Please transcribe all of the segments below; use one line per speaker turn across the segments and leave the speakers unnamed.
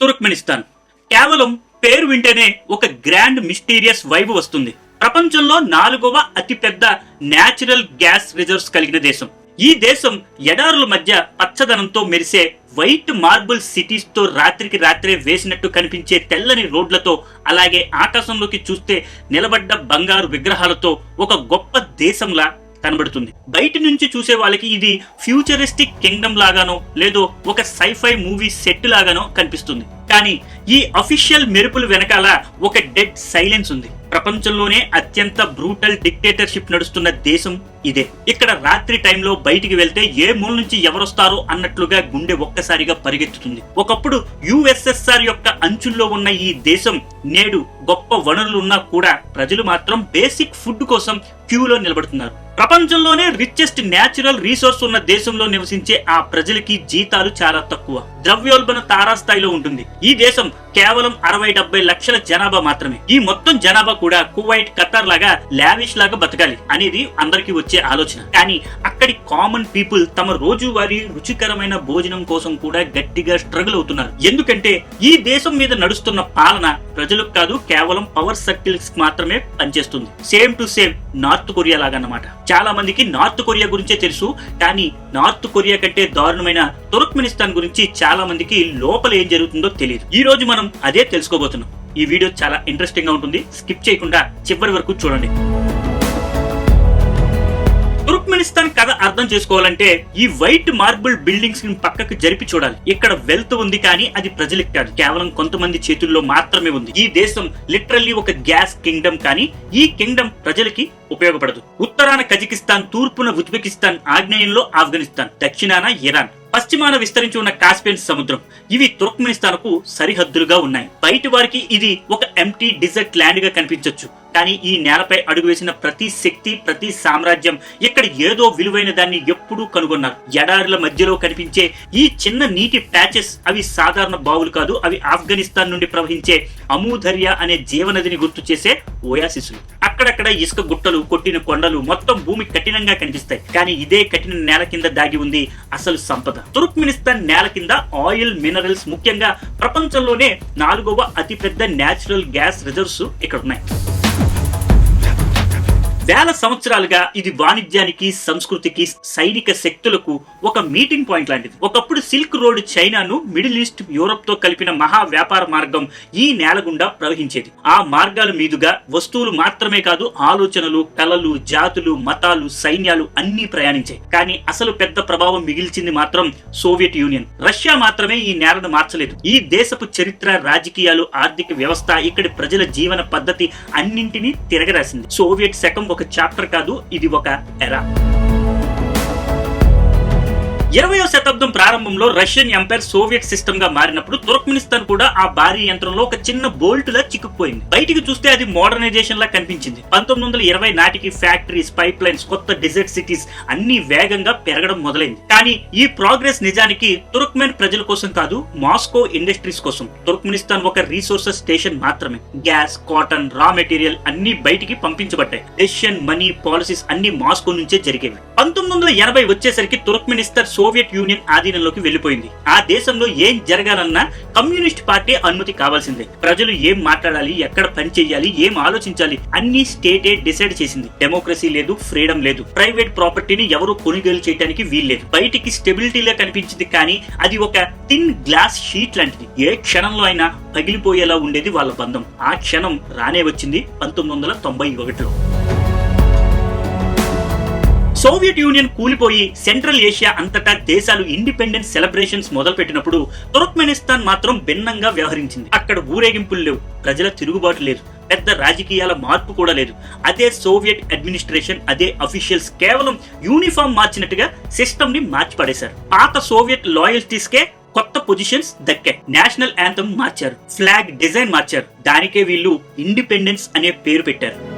Turkmenistan. కేవలం పేరు వింటేనే ఒక గ్రాండ్ మిస్టీరియస్ వైబ్ వస్తుంది. ప్రపంచంలో నాలుగవ అతిపెద్ద న్యాచురల్ గ్యాస్ రిజర్వ్స్ కలిగిన దేశం. ఈ దేశం ఎడారుల మధ్య పచ్చదనంతో మెరిసే వైట్ మార్బుల్ సిటీస్తో రాత్రికి రాత్రే వేసినట్టు కనిపించే తెల్లని రోడ్లతో అలాగే ఆకాశంలోకి చూస్తే నిలబడ్డ బంగారు విగ్రహాలతో ఒక గొప్ప దేశంలా కనబడుతుంది. బయట నుంచి చూసే వాళ్ళకి ఇది ఫ్యూచరిస్టిక్ కింగ్డమ్ లాగానో లేదో ఒక సైఫై మూవీ సెట్ లాగానో కనిపిస్తుంది. కానీ ఈ అఫీషియల్ మెరుపులు వెనకాల ఒక డెడ్ సైలెన్స్ ఉంది. ప్రపంచంలోనే అత్యంత బ్రూటల్ డిక్టేటర్షిప్ నడుస్తున్న దేశం ఇదే. ఇక్కడ రాత్రి టైంలో బయటికి వెళ్తే ఏ మూల నుంచి ఎవరొస్తారో అన్నట్లుగా గుండె ఒక్కసారిగా పరిగెత్తుతుంది. ఒకప్పుడు యుఎస్ఎస్ఆర్ యొక్క అంచుల్లో ఉన్న ఈ దేశం నేడు గొప్ప వనరులు ఉన్నా కూడా ప్రజలు మాత్రం బేసిక్ ఫుడ్ కోసం క్యూలో నిలబడుతున్నారు. ప్రపంచంలోనే రిచెస్ట్ న్యాచురల్ రీసోర్స్ ఉన్న దేశంలో నివసించే ఆ ప్రజలకి జీతాలు చాలా తక్కువ. ద్రవ్యోల్బణ తారాస్థాయిలో ఉంటుంది. ఈ దేశం కేవలం అరవై డెబ్బై లక్షల జనాభా మాత్రమే. ఈ మొత్తం జనాభా కూడా కువైట్ ఖతార్ లాగా లావిష్ లాగా బతకాలి అనేది అందరికి వచ్చే ఆలోచన. కానీ అక్కడి కామన్ పీపుల్ తమ రోజువారీ రుచికరమైన భోజనం కోసం కూడా గట్టిగా స్ట్రగుల్ అవుతున్నారు. ఎందుకంటే ఈ దేశం మీద నడుస్తున్న పాలన ప్రజలకు కాదు కేవలం పవర్ సర్కిల్స్ మాత్రమే పనిచేస్తుంది. Same to same North Korea లాగా అన్నమాట చాలా మందికి నార్త్ కొరియా గురించే తెలుసు కానీ నార్త్ కొరియా కంటే దారుణమైన తుర్క్మెనిస్తాన్ గురించి చాలా మందికి లోపల ఏం జరుగుతుందో తెలియదు ఈ రోజు మనం అదే తెలుసుకోబోతున్నాం. ఈ వీడియో చాలా ఇంట్రెస్టింగ్గా ఉంటుంది. స్కిప్ చేయకుండా చివరి వరకు చూడండి. తుర్క్మెనిస్తాన్ కథ అర్థం చేసుకోవాలంటే ఈ వైట్ మార్బుల్ బిల్డింగ్స్ని పక్కకు జరిపి చూడాలి. ఇక్కడ వెల్త్ ఉంది కానీ అది ప్రజలకు కాదు. కేవలం కొంతమంది చేతుల్లో మాత్రమే ఉంది. ఈ దేశం లిటరల్లీ ఒక గ్యాస్ కింగ్డమ్ కానీ ఈ కింగ్డమ్ ప్రజలకి ఉపయోగపడదు. ఉత్తరాన కజకిస్తాన్ తూర్పున ఉజ్బెకిస్తాన్ ఆగ్నేయంలో ఆఫ్ఘనిస్తాన్ దక్షిణాన ఇరాన్. పశ్చిమాన విస్తరించి ఉన్న కాస్పియన్ సముద్రం. ఇవి తుర్క్మెనిస్తాన్కు సరిహద్దులుగా ఉన్నాయి. బయటి వారికి ఇది ఒక ఎంటీ డిజర్ట్ ల్యాండ్గా కనిపించొచ్చు. కానీ ఈ నేలపై అడుగు వేసిన ప్రతి శక్తి ప్రతి సామ్రాజ్యం ఇక్కడ ఏదో విలువైన దాన్ని ఎప్పుడూ కనుగొన్నారు. ఎడారుల మధ్యలో కనిపించే ఈ చిన్న నీటి ప్యాచెస్ అవి సాధారణ బావులు కాదు అవి ఆఫ్ఘనిస్తాన్ నుండి ప్రవహించే అమూధర్య అనే జీవనదిని గుర్తు చేసే ఓయాసిసులు. అక్కడక్కడ ఇసుక గుట్టలు కొట్టిన కొండలు మొత్తం భూమి కఠినంగా కనిపిస్తాయి. కానీ ఇదే కఠిన నేల కింద దాగి ఉంది అసలు సంపద. తుర్క్మినిస్తాన్ నేల కింద ఆయిల్ మినరల్స్ ముఖ్యంగా ప్రపంచంలోనే నాలుగవ అతిపెద్ద న్యాచురల్ గ్యాస్ రిజర్వ్స్ ఇక్కడ ఉన్నాయి. వేల సంవత్సరాలుగా ఇది వాణిజ్యానికి సంస్కృతికి సైనిక శక్తులకు ఒక మీటింగ్ పాయింట్ లాంటిది. ఒకప్పుడు సిల్క్ రోడ్ చైనాను మిడిల్ ఈస్ట్ యూరప్తో కలిపిన మహా వ్యాపార మార్గం ఈ నేల గుండా ప్రవహించేది. ఆ మార్గాల మీదుగా వస్తువులు మాత్రమే కాదు ఆలోచనలు కళలు జాతులు మతాలు సైన్యాలు అన్ని ప్రయాణించాయి. కానీ అసలు పెద్ద ప్రభావం మిగిల్చింది మాత్రం సోవియట్ యూనియన్. రష్యా మాత్రమే ఈ నేలను మార్చలేదు. ఈ దేశపు చరిత్ర రాజకీయాలు ఆర్థిక వ్యవస్థ ఇక్కడి ప్రజల జీవన పద్ధతి అన్నింటినీ తిరగరాసింది. సోవియట్ శకం ఒక చాప్టర్ కాదు ఇది ఒక ఎరా. ఇరవయో శతాబ్దం ప్రారంభంలో రష్యన్ ఎంపైర్ సోవియట్ సిస్టమ్గా మారినప్పుడు తుర్క్మినిస్తాన్ కూడా ఆ భారీ యంత్రంలో ఒక చిన్న బోల్ట్ లా చిక్కుపోయింది బయటికి చూస్తే అది మోడర్నైజేషన్ లా కనిపించింది. పంతొమ్మిది వందల ఇరవై నాటికి ఫ్యాక్టరీస్ పైప్ లైన్స్ కొత్త డిజర్ట్ సిటీస్ అన్ని వేగంగా పెరగడం మొదలైంది. కానీ ఈ ప్రోగ్రెస్ నిజానికి తుర్క్మెన్ ప్రజల కోసం కాదు మాస్కో ఇండస్ట్రీస్ కోసం. తుర్క్మినిస్తాన్ ఒక రీసోర్సెస్ స్టేషన్ మాత్రమే. గ్యాస్ కాటన్ రా మెటీరియల్ అన్ని బయటికి పంపించబడ్డాయి. రష్యన్ మనీ పాలసీస్ అన్ని మాస్కో నుంచే జరిగేవి. పంతొమ్మిది వందల ఎనభై వచ్చేసరికి తుర్క్మినిస్తాన్ సోవియట్ యూనియన్ ఆధీనంలోకి వెళ్ళిపోయింది ఆ దేశంలో ఏం జరగాలన్నా కమ్యూనిస్ట్ పార్టీ అనుమతి కావాల్సిందే. ప్రజలు ఏం మాట్లాడాలి ఎక్కడ పని చేయాలి ఏం ఆలోచించాలి అన్ని స్టేటే డిసైడ్ చేసింది. డెమోక్రసీ లేదు ఫ్రీడమ్ లేదు. ప్రైవేట్ ప్రాపర్టీని ఎవరు కొనుగోలు చేయడానికి వీల్లేదు బయటికి స్టెబిలిటీలా కనిపించింది కానీ అది ఒక థిన్ గ్లాస్ షీట్ లాంటిది. ఏ క్షణంలో అయినా పగిలిపోయేలా ఉండేది వాళ్ళ బంధం. ఆ క్షణం రానే వచ్చింది పంతొమ్మిది వందల తొంభై ఒకటిలో. సోవియట్ యూనియన్ కూలిపోయి సెంట్రల్ ఏషియా అంతటా దేశాలు ఇండిపెండెన్స్ సెలబ్రేషన్స్ మొదలుపెట్టినప్పుడు తుర్క్మెనిస్తాన్ మాత్రం భిన్నంగా వ్యవహరించింది. అక్కడ ఊరేగింపులు లేవు ప్రజల తిరుగుబాటు లేదు పెద్ద రాజకీయాల మార్పు కూడా లేదు. అదే సోవియట్ అడ్మినిస్ట్రేషన్ అదే అఫీషియల్స్ కేవలం యూనిఫామ్ మార్చినట్టుగా సిస్టమ్ని మార్చి పడేశారు పాత సోవియట్ లాయల్టీస్కే కొత్త పొజిషన్స్ దక్కాయి. నేషనల్ యాంథమ్ మార్చారు ఫ్లాగ్ డిజైన్ మార్చారు. దానికే వీళ్ళు ఇండిపెండెన్స్ అనే పేరు పెట్టారు.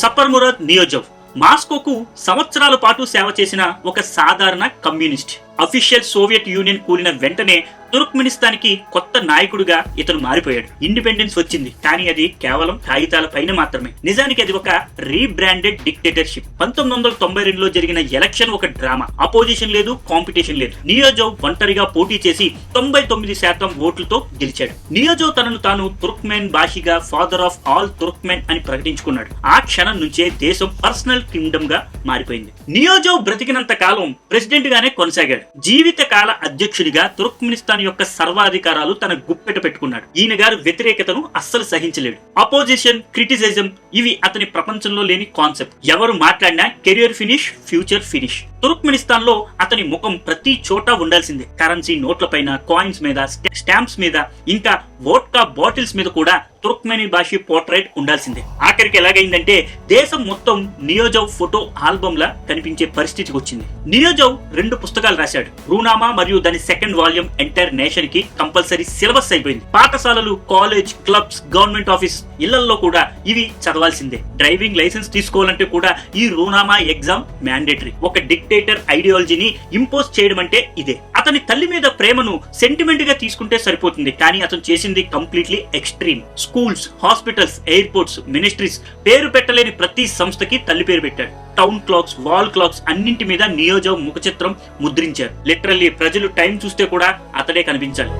సపర్మురద్ నియోజవ్. మాస్కోకు సంవత్సరాల పాటు సేవ చేసిన ఒక సాధారణ కమ్యూనిస్ట్. అఫీషియల్ సోవియట్ యూనియన్ కూలిన వెంటనే తుర్క్మినిస్తానికి కొత్త నాయకుడిగా ఇతను మారిపోయాడు. ఇండిపెండెన్స్ వచ్చింది కానీ అది కేవలం కాగితాల పైన మాత్రమే. నిజానికి అది ఒక రీబ్రాండెడ్ డిక్టేటర్షిప్. పంతొమ్మిది వందల తొంభై రెండులో జరిగిన ఎలక్షన్ ఒక డ్రామా. అపోజిషన్ లేదు కాంపిటీషన్ లేదు. నియోజో ఒంటరిగా పోటీ చేసి తొంభై తొమ్మిది శాతం ఓట్లతో గెలిచాడు. నియోజో తనను తాను తుర్క్మెన్ భాషిగా ఫాదర్ ఆఫ్ ఆల్ తుర్క్మెన్ అని ప్రకటించుకున్నాడు. ఆ క్షణం నుంచే దేశం పర్సనల్ కింగ్డమ్గా మారిపోయింది. నియోజో బ్రతికినంత కాలం ప్రెసిడెంట్ గానే కొనసాగాడు. జీవిత కాల అధ్యక్షుడిగా తుర్క్మినిస్తాన్ యొక్క సర్వాధికారాలు తన గుప్పెట పెట్టుకున్నాడు. ఈయన గారు వ్యతిరేకతను అస్సలు సహించలేడు. అపోజిషన్ క్రిటిసిజం ఇవి అతని ప్రపంచంలో లేని కాన్సెప్ట్ ఎవరు మాట్లాడినా కెరియర్ ఫినిష్ ఫ్యూచర్ ఫినిష్ తుర్క్మినిస్తాన్లో అతని ముఖం ప్రతి చోట ఉండాల్సిందే. కరెన్సీ నోట్ల పైన కాయిన్స్ మీద స్టాంప్స్ మీద ఇంకా వోట్కా బాటిల్స్ మీద కూడా తుర్క్మెనీ భాషి పోర్ట్రైట్ ఉండాల్సిందే. ఆఖరికి ఎలాగైందంటే దేశం మొత్తం నియోజవ్ ఫోటో ఆల్బమ్ లా కనిపించే పరిస్థితికి వచ్చింది. నియోజవ్ రెండు పుస్తకాలు రాశాడు. రూనామా మరియు దాని సెకండ్ వాల్యూమ్ ఎంటైర్ నేషన్కి కంపల్సరీ సిలబస్ అయిపోయింది. పాఠశాలలు కాలేజ్ క్లబ్స్ గవర్నమెంట్ ఆఫీస్ ఇళ్ళలో కూడా ఇవి చదవాల్సిందే. డ్రైవింగ్ లైసెన్స్ తీసుకోవాలంటే కూడా ఈ రూనామా ఎగ్జామ్ మ్యాండేటరీ. ఒక డిక్టేటర్ ఐడియాలజీని ఇంపోజ్ చేయడం అంటే ఇదే. అతని తల్లి మీద ప్రేమను సెంటిమెంట్గా తీసుకుంటే సరిపోతుంది. కానీ అతను చేసింది completely extreme schools hospitals airports ministries పేరు పెట్టలేని ప్రతి సంస్థకి తల్లి పేరు పెట్టాడు. టౌన్ క్లాక్స్ వాల్ క్లాక్స్ అన్నింటి మీద నియోజక ముఖ చిత్రం ముద్రించారు. లిటరల్లీ ప్రజలు టైం చూస్తే కూడా అతడే కనిపించాలి.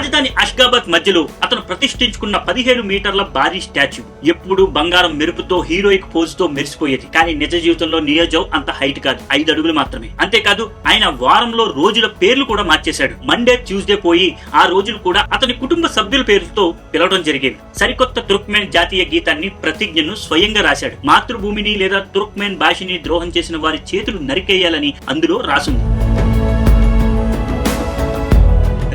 రాజధాని అష్గాబాద్ మధ్యలో అతను ప్రతిష్ఠించుకున్న పదిహేను మీటర్ల భారీ స్టాచ్యూ. ఎప్పుడు బంగారం మెరుపుతో హీరోయిక్ పోజ్తో మెరిసిపోయేది. కానీ నిజ జీవితంలో నియోజవ్ అంత హైట్ కాదు. ఐదు అడుగులు మాత్రమే. అంతేకాదు ఆయన వారంలో రోజుల పేర్లు కూడా మార్చేశాడు. మండే ట్యూస్డే పోయి ఆ రోజులు కూడా అతని కుటుంబ సభ్యుల పేరుతో పిలవడం జరిగేది. సరికొత్త తుర్క్మెన్ జాతీయ గీతాన్ని ప్రతిజ్ఞను స్వయంగా రాశాడు. మాతృభూమిని లేదా తుర్క్మెన్ భాషని ద్రోహం చేసిన వారి చేతులు నరికేయాలని అందులో రాసుంది.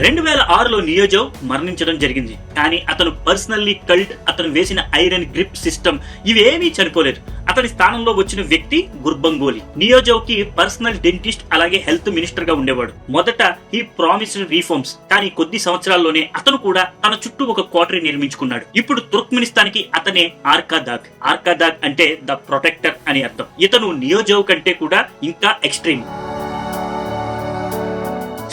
రెండు వేల ఆరులో నియోజో మరణించడం జరిగింది. కానీ అతను పర్సనల్లీ కల్ట్ అతను వేసిన ఐరన్ గ్రిప్ సిస్టమ్ ఇవేమీ చనిపోలేదు. అతని స్థానంలో వచ్చిన వ్యక్తి గుర్బంగోలి. నియోజోకి కి పర్సనల్ డెంటిస్ట్ అలాగే హెల్త్ మినిస్టర్గా ఉండేవాడు. మొదట ఈ ప్రామిస్డ్ రీఫార్మ్స్. కానీ కొద్ది సంవత్సరాల్లోనే అతను కూడా తన చుట్టూ ఒక క్వార్టరీ నిర్మించుకున్నాడు. ఇప్పుడు తుర్క్మెనిస్తాన్కి అతనే ఆర్కాదాగ్ ఆర్కాదాగ్ అంటే ద ప్రొటెక్టర్ అని అర్థం. ఇతను నియోజో కంటే కూడా ఇంకా ఎక్స్ట్రీమ్.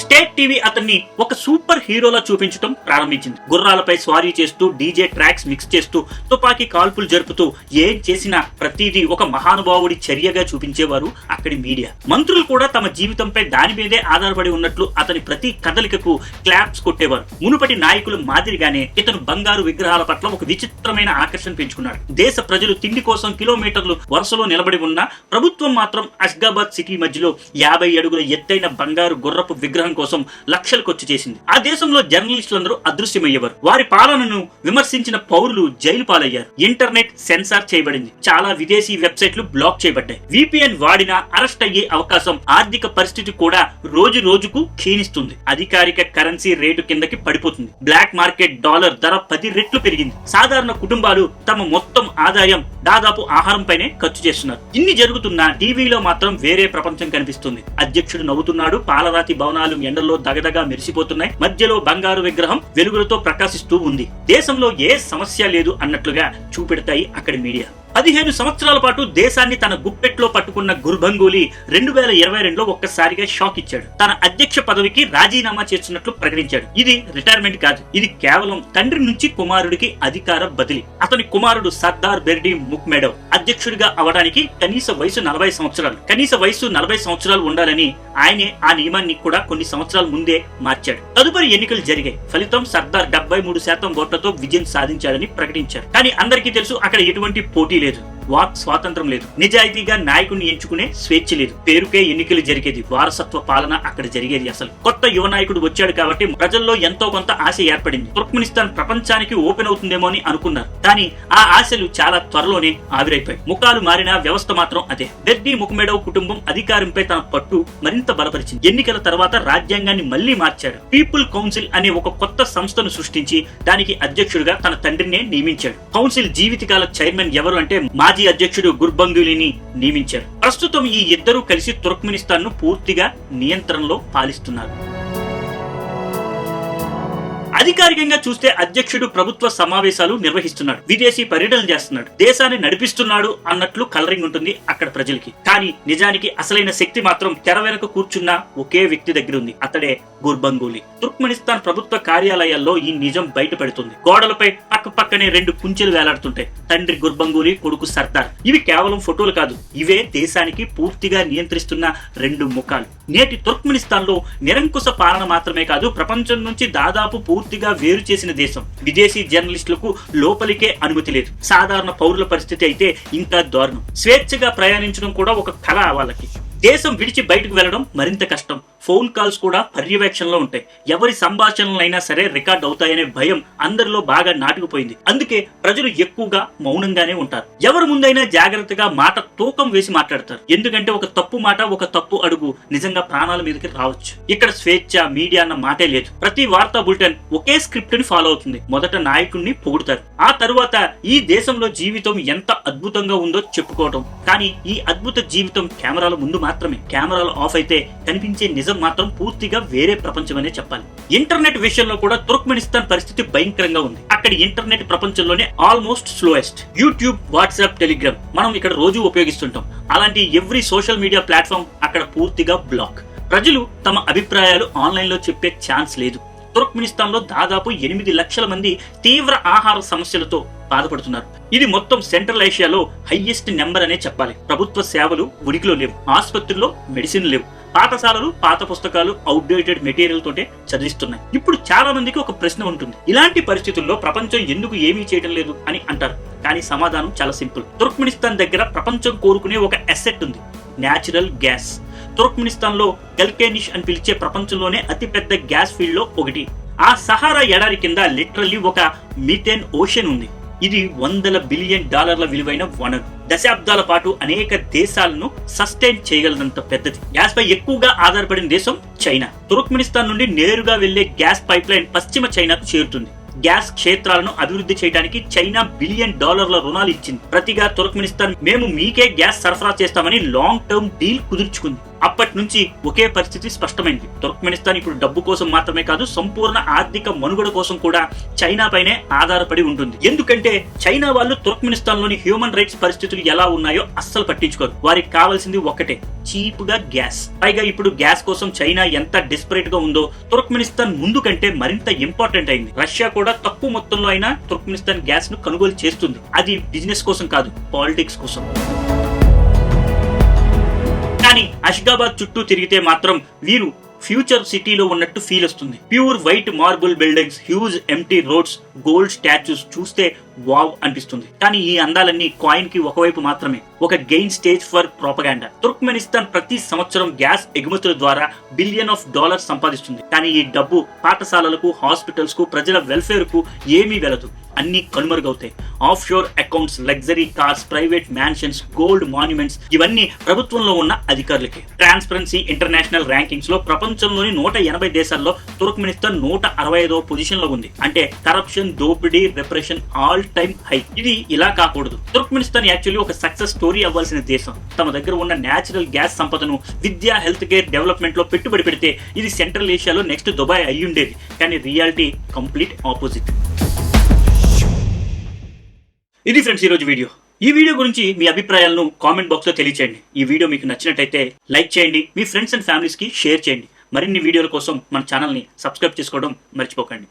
స్టేట్ టీవీ అతన్ని ఒక సూపర్ హీరోలా చూపించడం ప్రారంభించింది. గుర్రాలపై స్వారీ చేస్తూ డీజే ట్రాక్స్ మిక్స్ చేస్తూ తుపాకీ కాల్పులు జరుపుతూ ఏం చేసినా ప్రతిదీ ఒక మహానుభావుడి చర్యగా చూపించేవారు అక్కడి మీడియా. మంత్రులు కూడా తమ జీవితంపై దాని మీదే ఆధారపడి ఉన్నట్లు అతని ప్రతి కదలికకు క్లాప్స్ కొట్టేవారు. మునుపటి నాయకుల మాదిరిగానే ఇతను బంగారు విగ్రహాల పట్ల ఒక విచిత్రమైన ఆకర్షణ పెంచుకున్నాడు. దేశ ప్రజలు తిండి కోసం కిలోమీటర్లు వరుసలో నిలబడి ఉన్న ప్రభుత్వం మాత్రం అష్గాబాద్ సిటీ మధ్యలో యాభై అడుగుల ఎత్తైన బంగారు గుర్రపు విగ్రహం కోసం లక్షలు ఖర్చు చేసింది. ఆ దేశంలో జర్నలిస్టులందరూ అదృశ్యమయ్యేవారు. వారి పాలనను విమర్శించిన పౌరులు జైలు పాలయ్యారు. ఇంటర్నెట్ సెన్సార్ చేయబడింది. చాలా విదేశీ వెబ్సైట్లు బ్లాక్ చేయబడ్డాయి. విపిఎన్ వాడినా అరెస్ట్ అయ్యే అవకాశం ఆర్థిక పరిస్థితి కూడా రోజు రోజుకు క్షీణిస్తుంది. అధికారిక కరెన్సీ రేటు కిందకి పడిపోతుంది. బ్లాక్ మార్కెట్ డాలర్ ధర పది రెట్లు పెరిగింది. సాధారణ కుటుంబాలు తమ మొత్తం ఆదాయం దాదాపు ఆహారం పైనే ఖర్చు చేస్తున్నారు. ఇన్ని జరుగుతున్నా టీవీలో మాత్రం వేరే ప్రపంచం కనిపిస్తుంది. అధ్యక్షుడు నవ్వుతున్నాడు. పాలరాతి భవనాలు ఎండల్లో దగదగా మెరిసిపోతున్నాయి. మధ్యలో బంగారు విగ్రహం వెలుగులతో ప్రకాశిస్తూ ఉంది. దేశంలో ఏ సమస్య లేదు అన్నట్లుగా చూపెడతాయి అక్కడి మీడియా. పదిహేను సంవత్సరాల పాటు దేశాన్ని తన గుప్పెట్లో పట్టుకున్న గుర్బంగోలి రెండు వేల ఇరవై రెండులో ఒక్కసారిగా షాక్ ఇచ్చాడు. తన అధ్యక్ష పదవికి రాజీనామా చేస్తున్నట్లు ప్రకటించాడు. ఇది రిటైర్మెంట్ కాదు. ఇది కేవలం తండ్రి నుంచి కుమారుడికి అధికార బదిలీ. అతని కుమారుడు సర్దార్ బెర్డీ ముక్మెడవ్ అధ్యక్షుడిగా అవడానికి కనీస వయసు నలభై సంవత్సరాలు. కనీస వయసు నలభై సంవత్సరాలు ఉండాలని ఆయనే ఆ నియమాన్ని కూడా కొన్ని సంవత్సరాల ముందే మార్చాడు. తదుపరి ఎన్నికలు జరిగాయి. ఫలితం సర్దార్ డెబ్బై మూడు శాతం ఓట్లతో విజయం సాధించాడని ప్రకటించారు. కానీ అందరికీ తెలుసు అక్కడ ఎటువంటి పోటీ లేదు. వాక్ స్వాతంత్రం లేదు. నిజాయితీగా నాయకుడిని ఎంచుకునే స్వేచ్ఛ లేదు. పేరుకే ఎన్నికలు జరిగేది వారసత్వ పాలన అక్కడ జరిగేది అసలు. కొత్త యువ నాయకుడు వచ్చాడు కాబట్టి ప్రజల్లో ఎంతో కొంత ఆశ ఏర్పడింది. తుర్క్మినిస్తాన్ ప్రపంచానికి ఓపెన్ అవుతుందేమో అని అనుకున్నారు. కానీ ఆ ఆశలు చాలా త్వరలోనే ఆవిరైపోయాయి. ముఖాలు మారిన వ్యవస్థ మాత్రం అదే. బెర్డీ ముఖమేడవ్ కుటుంబం అధికారంపై తన పట్టు మరింత బలపరిచింది. ఎన్నికల తర్వాత రాజ్యాంగాన్ని మళ్ళీ మార్చాడు. పీపుల్ కౌన్సిల్ అనే ఒక కొత్త సంస్థను సృష్టించి దానికి అధ్యక్షుడిగా తన తండ్రినే నియమించాడు. కౌన్సిల్ జీవితకాల చైర్మన్ ఎవరు అంటే మాజీ అధ్యక్షుడు గుర్బంగులిని నియమించారు. ప్రస్తుతం ఈ ఇద్దరూ కలిసి తుర్క్మినిస్తాన్ను పూర్తిగా నియంత్రణలో పాలిస్తున్నారు. అధికారికంగా చూస్తే అధ్యక్షుడు ప్రభుత్వ సమావేశాలు నిర్వహిస్తున్నాడు. విదేశీ పర్యటనలు చేస్తున్నాడు. దేశాన్ని నడిపిస్తున్నాడు అన్నట్లు కలరింగ్ ఉంటుంది అక్కడ ప్రజలకి. కానీ నిజానికి అసలైన శక్తి మాత్రం తెర వెనక కూర్చున్న ఒకే వ్యక్తి దగ్గర ఉంది. అతడే గుర్బంగూలీ. తుర్క్మెనిస్తాన్ ప్రభుత్వ కార్యాలయాల్లో ఈ నిజం బయటపడుతుంది. గోడలపై పక్క పక్కనే రెండు కుంచెలు వేలాడుతుంటాయి. తండ్రి గుర్బంగూలీ కొడుకు సర్దార్. ఇవి కేవలం ఫోటోలు కాదు. ఇవే దేశానికి పూర్తిగా నియంత్రిస్తున్న రెండు ముఖాలు. నేటి తుర్క్మెనిస్తాన్లో నిరంకుశ పాలన మాత్రమే కాదు ప్రపంచం నుంచి దాదాపు పూర్తిగా వేరు చేసిన దేశం. విదేశీ జర్నలిస్టులకు లోపలికే అనుమతి లేదు. సాధారణ పౌరుల పరిస్థితి అయితే ఇంకా దారుణం. స్వేచ్ఛగా ప్రయాణించడం కూడా ఒక కళ వాళ్ళకి. దేశం విడిచి బయటకు వెళ్ళడం మరింత కష్టం. ఫోన్ కాల్స్ కూడా పర్యవేక్షణలో ఉంటాయి. ఎవరి సంభాషణలైనా సరే రికార్డ్ అవుతాయనే భయం అందరిలో బాగా నాటుకుపోయింది. అందుకే ప్రజలు ఎక్కువగా మౌనంగానే ఉంటారు. ఎవరి ముందైనా జాగ్రత్తగా మాట తూకం వేసి మాట్లాడతారు. ఎందుకంటే ఒక తప్పు మాట ఒక తప్పు అడుగు నిజంగా ప్రాణాల మీదకి రావచ్చు. ఇక్కడ స్వేచ్ఛ మీడియా అన్న మాటే లేదు. ప్రతి వార్తా బులెటిన్ ఒకే స్క్రిప్ట్ని ఫాలో అవుతుంది. మొదట నాయకుడిని పొగుడతారు. ఆ తర్వాత ఈ దేశంలో జీవితం ఎంత అద్భుతంగా ఉందో చెప్పుకోవటం. కానీ ఈ అద్భుత జీవితం కెమెరాల ముందు మాత్రమే. కెమెరాలు ఆఫ్ అయితే కనిపించే నిజం మాత్రం పూర్తిగా వేరే ప్రపంచమనే చెప్పాలి. ఇంటర్నెట్ విషయంలో కూడా తుర్క్మెనిస్తాన్ పరిస్థితి భయంకరంగా ఉంది. అక్కడ ఇంటర్నెట్ ప్రపంచంలోనే almost slowest YouTube WhatsApp Telegram మనం ఇక్కడ రోజు ఉపయోగిస్తుంటాం. అలాంటి ఎవ్రీ సోషల్ మీడియా ప్లాట్ఫామ్ అక్కడ పూర్తిగా బ్లాక్. ప్రజలు తమ అభిప్రాయాలు ఆన్లైన్లో చెప్పే ఛాన్స్ లేదు. తుర్క్మెనిస్తాన్లో దాదాపు ఎనిమిది లక్షల మంది తీవ్ర ఆహార సమస్యలతో బాధపడుతున్నారు. ఇది మొత్తం సెంట్రల్ ఏషియాలో హైయెస్ట్ నెంబర్ అనే చెప్పాలి. ప్రభుత్వ సేవలు ఉనికిలో లేవు. ఆసుపత్రుల్లో మెడిసిన్ లేవు. పాఠశాలలు పాత పుస్తకాలు అవుట్డేటెడ్ మెటీరియల్ తోటే చదివిస్తున్నాయి. ఇప్పుడు చాలా మందికి ఒక ప్రశ్న ఉంటుంది. ఇలాంటి పరిస్థితుల్లో ప్రపంచం ఎందుకు ఏమీ చేయడం లేదు అని అంటారు. కానీ సమాధానం చాలా సింపుల్. తుర్క్మినిస్తాన్ దగ్గర ప్రపంచం కోరుకునే ఒక అసెట్ ఉంది. న్యాచురల్ గ్యాస్ తుర్క్మినిస్తాన్లో గల్కేనిష్ అని పిలిచే ప్రపంచంలోనే అతిపెద్ద గ్యాస్ ఫీల్డ్లో ఒకటి. ఆ సహారా ఎడారి కింద లిటరల్లీ ఒక మీథేన్ ఓషన్ ఉంది. ఇది వందల బిలియన్ డాలర్ల విలువైన వనరు. దశాబ్దాల పాటు అనేక దేశాలను సస్టైన్ చేయగలనంత పెద్దది. గ్యాస్ పై ఎక్కువగా ఆధారపడిన దేశం చైనా. తుర్క్మినిస్తాన్ నుండి నేరుగా వెళ్ళే గ్యాస్ పైప్ లైన్ పశ్చిమ చైనాకు చేరుతుంది. గ్యాస్ క్షేత్రాలను అభివృద్ధి చేయడానికి చైనా బిలియన్ డాలర్ల రుణాలు ఇచ్చింది. ప్రతిగా తుర్క్మినిస్తాన్ మేము మీకే గ్యాస్ సరఫరా చేస్తామని లాంగ్ టర్మ్ డీల్ కుదుర్చుకుంది. అప్పటి నుంచి ఒకే పరిస్థితి స్పష్టమైంది. తుర్క్మెనిస్తాన్ ఇప్పుడు డబ్బు కోసం మాత్రమే కాదు సంపూర్ణ ఆర్థిక మనుగడ కోసం కూడా చైనా పైనే ఆధారపడి ఉంటుంది. ఎందుకంటే చైనా వాళ్ళు తుర్క్మెనిస్తాన్లోని హ్యూమన్ రైట్స్ పరిస్థితులు ఎలా ఉన్నాయో అస్సలు పట్టించుకోరు. వారికి కావాల్సింది ఒకటే చీప్గా గ్యాస్. పైగా ఇప్పుడు గ్యాస్ కోసం చైనా ఎంత డిస్పరేట్గా ఉందో తుర్క్మెనిస్తాన్ ముందు కంటే మరింత ఇంపార్టెంట్ అయింది. రష్యా కూడా తక్కువ మొత్తంలో అయినా తుర్క్మెనిస్తాన్ గ్యాస్ను కొనుగోలు చేస్తుంది. అది బిజినెస్ కోసం కాదు పాలిటిక్స్ కోసం. కానీ అష్గాబాద్ చుట్టూ తిరిగితే మాత్రం వీరు ఫ్యూచర్ సిటీలో ఉన్నట్టు ఫీల్ వస్తుంది. Pure white marble buildings huge empty roads gold statues చూస్తే వావ్ అనిపిస్తుంది. కానీ ఈ అందాలన్నీ కాయిన్కి ఒకవైపు మాత్రమే. ఒక gain stage for propaganda Turkmenistan ప్రతి సంవత్సరం గ్యాస్ ఎగుమతుల ద్వారా బిలియన్ ఆఫ్ డాలర్స్ సంపాదిస్తుంది. కానీ ఈ డబ్బు పాఠశాలలకు హాస్పిటల్స్కు ప్రజల వెల్ఫేర్కు ఏమీ వెలదు. అన్ని కనుమరుగవుతాయి. Offshore accounts luxury cars private mansions gold monuments ఇవన్నీ ప్రభుత్వంలో ఉన్న అధికారులకి. ట్రాన్స్పరెన్సీ ఇంటర్నేషనల్ ర్యాంకింగ్స్లో ప్రపంచంలోని నూట ఎనభై దేశాల్లో తుర్క్మెనిస్తాన్ నూట అరవై ఐదవ పొజిషన్లో ఉంది. అంటే కరప్షన్ దోపిడీ రెప్రెషన్ ఆల్ టైమ్ హై ఇది ఇలా కాకూడదు. తుర్క్మినిస్తాన్ యాక్చువల్లీ ఒక సక్సెస్ స్టోరీ అవ్వాల్సిన దేశం. తమ దగ్గర ఉన్న న్యాచురల్ గ్యాస్ సంపదను విద్యా హెల్త్ కేర్ డెవలప్మెంట్లో పెట్టుబడి పెడితే ఇది సెంట్రల్ ఏషియాలో నెక్స్ట్ దుబాయ్ అయి ఉండేది. కానీ రియాలిటీ కంప్లీట్ ఆపోజిట్ ఇది ఫ్రెండ్స్ ఈరోజు వీడియో. ఈ వీడియో గురించి మీ అభిప్రాయాలను కామెంట్ బాక్స్లో తెలియచేయండి. ఈ వీడియో మీకు నచ్చినట్టయితే లైక్ చేయండి. మీ ఫ్రెండ్స్ అండ్ ఫ్యామిలీస్కి షేర్ చేయండి. మరిన్ని వీడియోల కోసం మన ఛానల్ని సబ్స్క్రైబ్ చేసుకోవడం మర్చిపోకండి.